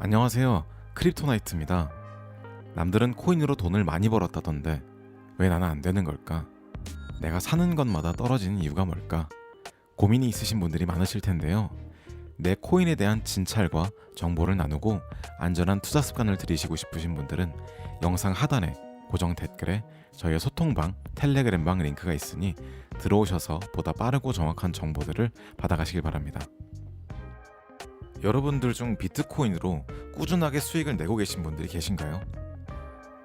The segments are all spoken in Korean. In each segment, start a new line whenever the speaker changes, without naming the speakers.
안녕하세요. 크립토나이트입니다. 남들은 코인으로 돈을 많이 벌었다던데 왜 나는 안 되는 걸까? 내가 사는 것마다 떨어지는 이유가 뭘까? 고민이 있으신 분들이 많으실 텐데요. 내 코인에 대한 진찰과 정보를 나누고 안전한 투자 습관을 들이시고 싶으신 분들은 영상 하단에 고정 댓글에 저희의 소통방 텔레그램방 링크가 있으니 들어오셔서 보다 빠르고 정확한 정보들을 받아가시길 바랍니다. 여러분들 중 비트코인으로 꾸준하게 수익을 내고 계신 분들이 계신가요?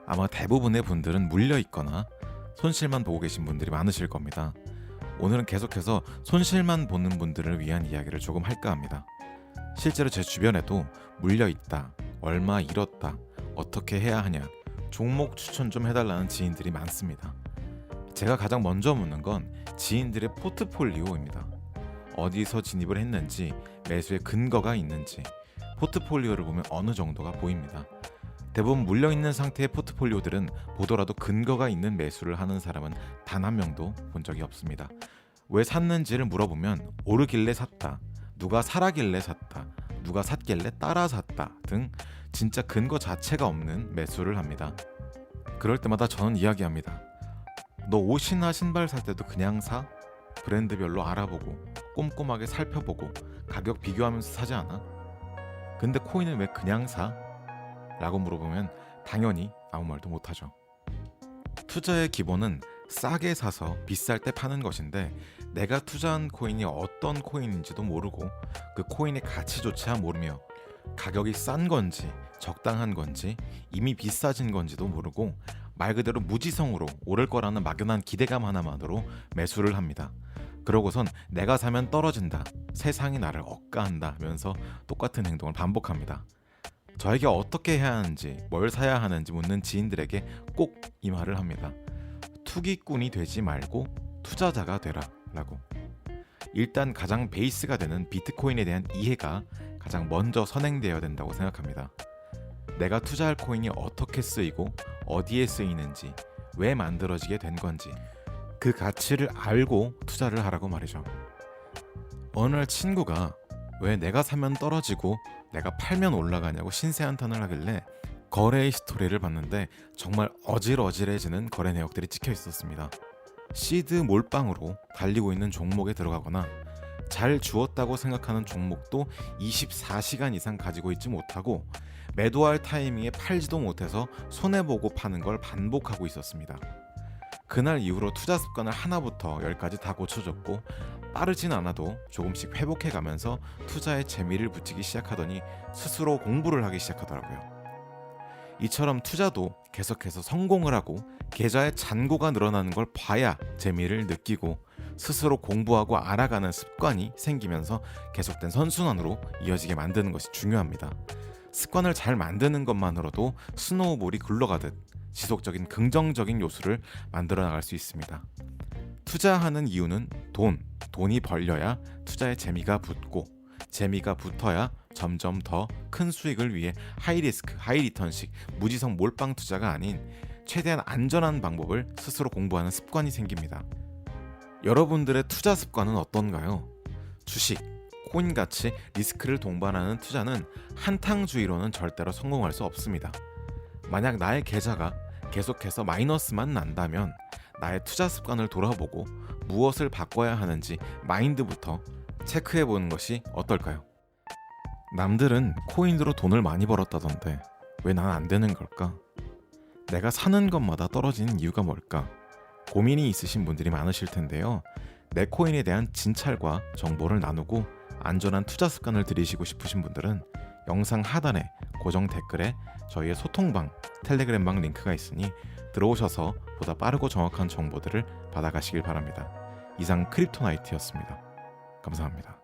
아마 대부분의 분들은 물려 있거나 손실만 보고 계신 분들이 많으실 겁니다. 오늘은 계속해서 손실만 보는 분들을 위한 이야기를 조금 할까 합니다. 실제로 제 주변에도 물려 있다, 얼마 잃었다, 어떻게 해야 하냐, 종목 추천 좀 해달라는 지인들이 많습니다. 제가 가장 먼저 묻는 건 지인들의 포트폴리오입니다. 어디서 진입을 했는지, 매수의 근거가 있는지, 포트폴리오를 보면 어느 정도가 보입니다. 대부분 물려 있는 상태의 포트폴리오들은 보더라도 근거가 있는 매수를 하는 사람은 단 한 명도 본 적이 없습니다. 왜 샀는지를 물어보면 오르길래 샀다, 누가 사라길래 샀다, 누가 샀길래 따라 샀다 등 진짜 근거 자체가 없는 매수를 합니다. 그럴 때마다 저는 이야기합니다. 너 옷이나 신발 살 때도 그냥 사? 브랜드별로 알아보고 꼼꼼하게 살펴보고 가격 비교하면서 사지 않아? 근데 코인은 왜 그냥 사? 라고 물어보면 당연히 아무 말도 못하죠. 투자의 기본은 싸게 사서 비쌀 때 파는 것인데 내가 투자한 코인이 어떤 코인인지도 모르고 그 코인의 가치조차 모르며 가격이 싼 건지 적당한 건지 이미 비싸진 건지도 모르고 말 그대로 무지성으로 오를 거라는 막연한 기대감 하나만으로 매수를 합니다. 그러고선 내가 사면 떨어진다. 세상이 나를 억까한다 하면서 똑같은 행동을 반복합니다. 저에게 어떻게 해야 하는지, 뭘 사야 하는지 묻는 지인들에게 꼭 이 말을 합니다. 투기꾼이 되지 말고 투자자가 되라 라고. 일단 가장 베이스가 되는 비트코인에 대한 이해가 가장 먼저 선행되어야 된다고 생각합니다. 내가 투자할 코인이 어떻게 쓰이고 어디에 쓰이는지, 왜 만들어지게 된 건지, 그 가치를 알고 투자를 하라고 말이죠. 어느 날 친구가 왜 내가 사면 떨어지고 내가 팔면 올라가냐고 신세 한탄을 하길래 거래 히스토리를 봤는데 정말 어질어질해지는 거래 내역들이 찍혀 있었습니다. 시드 몰빵으로 달리고 있는 종목에 들어가거나 잘 주었다고 생각하는 종목도 24시간 이상 가지고 있지 못하고 매도할 타이밍에 팔지도 못해서 손해보고 파는 걸 반복하고 있었습니다. 그날 이후로 투자 습관을 하나부터 열까지 다 고쳐줬고 빠르진 않아도 조금씩 회복해 가면서 투자에 재미를 붙이기 시작하더니 스스로 공부를 하기 시작하더라고요. 이처럼 투자도 계속해서 성공을 하고 계좌에 잔고가 늘어나는 걸 봐야 재미를 느끼고 스스로 공부하고 알아가는 습관이 생기면서 계속된 선순환으로 이어지게 만드는 것이 중요합니다. 습관을 잘 만드는 것만으로도 스노우볼이 굴러가듯 지속적인 긍정적인 요소를 만들어 나갈 수 있습니다. 투자하는 이유는 돈, 돈이 벌려야 투자에 재미가 붙고 재미가 붙어야 점점 더 큰 수익을 위해 하이리스크, 하이리턴식 무지성 몰빵 투자가 아닌 최대한 안전한 방법을 스스로 공부하는 습관이 생깁니다. 여러분들의 투자 습관은 어떤가요? 주식, 코인 같이 리스크를 동반하는 투자는 한탕주의로는 절대로 성공할 수 없습니다. 만약 나의 계좌가 계속해서 마이너스만 난다면 나의 투자 습관을 돌아보고 무엇을 바꿔야 하는지 마인드부터 체크해 보는 것이 어떨까요? 남들은 코인으로 돈을 많이 벌었다던데 왜 난 안 되는 걸까? 내가 사는 것마다 떨어지는 이유가 뭘까? 고민이 있으신 분들이 많으실 텐데요. 내 코인에 대한 진찰과 정보를 나누고 안전한 투자 습관을 들이시고 싶으신 분들은 영상 하단에 고정 댓글에 저희의 소통방 텔레그램방 링크가 있으니 들어오셔서 보다 빠르고 정확한 정보들을 받아가시길 바랍니다. 이상 크립토나이트였습니다. 감사합니다.